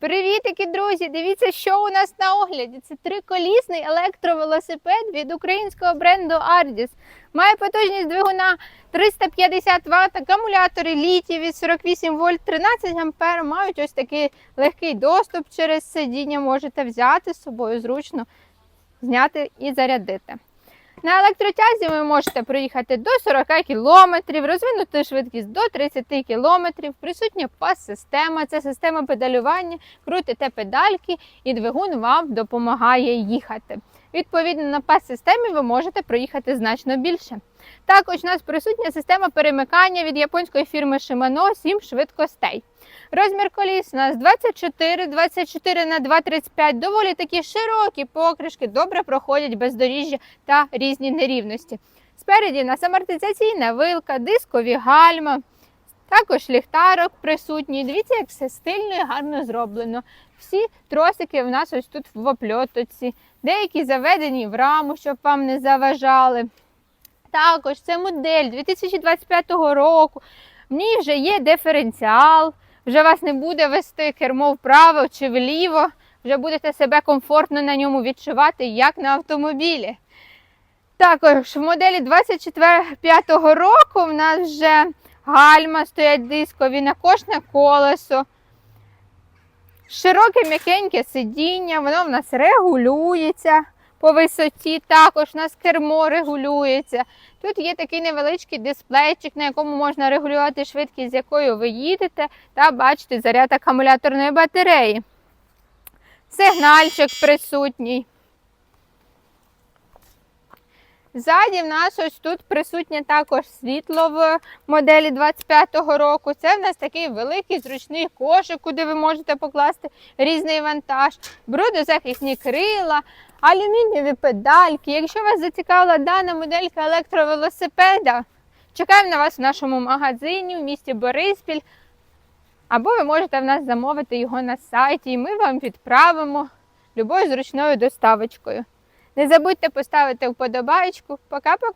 Привітики, друзі! Дивіться, що у нас на огляді. Це триколісний електровелосипед від українського бренду Ardis. Має потужність двигуна 350 Вт, акумулятори літій від 48 вольт, 13 ампер. Мають ось такий легкий доступ через сидіння. Можете взяти з собою зручно, зняти і зарядити. На електротязі ви можете проїхати до 40 км, розвинути швидкість до 30 км, присутня пас-система, це система педалювання, крутите педальки і двигун вам допомагає їхати. Відповідно, на пас-системі ви можете проїхати значно більше. Також у нас присутня система перемикання від японської фірми Shimano 7 швидкостей. Розмір коліс у нас 24, 24 на 2,35, доволі такі широкі покришки, добре проходять бездоріжжя та різні нерівності. Спереді у нас амортизаційна вилка, дискові гальма, також ліхтарок присутній. Дивіться, як все стильно і гарно зроблено. Всі тросики в нас ось тут в опльотоці, деякі заведені в раму, щоб вам не заважали. Також це модель 2025 року. В ній вже є диференціал, вже вас не буде вести кермо вправо чи вліво, вже будете себе комфортно на ньому відчувати, як на автомобілі. Також в моделі 2025 року в нас вже гальма стоять дискові на кожне колесо. Широке м'якеньке сидіння, воно в нас регулюється по висоті, також у нас кермо регулюється. Тут є такий невеличкий дисплейчик, на якому можна регулювати швидкість, з якою ви їдете, та бачити заряд акумуляторної батареї. Сигнальчик присутній. Ззаді в нас ось тут присутнє також світло в моделі 25-го року. Це в нас такий великий зручний кошик, куди ви можете покласти різний вантаж, брудозахисні крила, алюмінієві педальки. Якщо вас зацікавила дана моделька електровелосипеда, чекаємо на вас в нашому магазині в місті Бориспіль. Або ви можете в нас замовити його на сайті, і ми вам відправимо любою зручною доставочкою. Не забудьте поставити вподобайку. Пока-пока!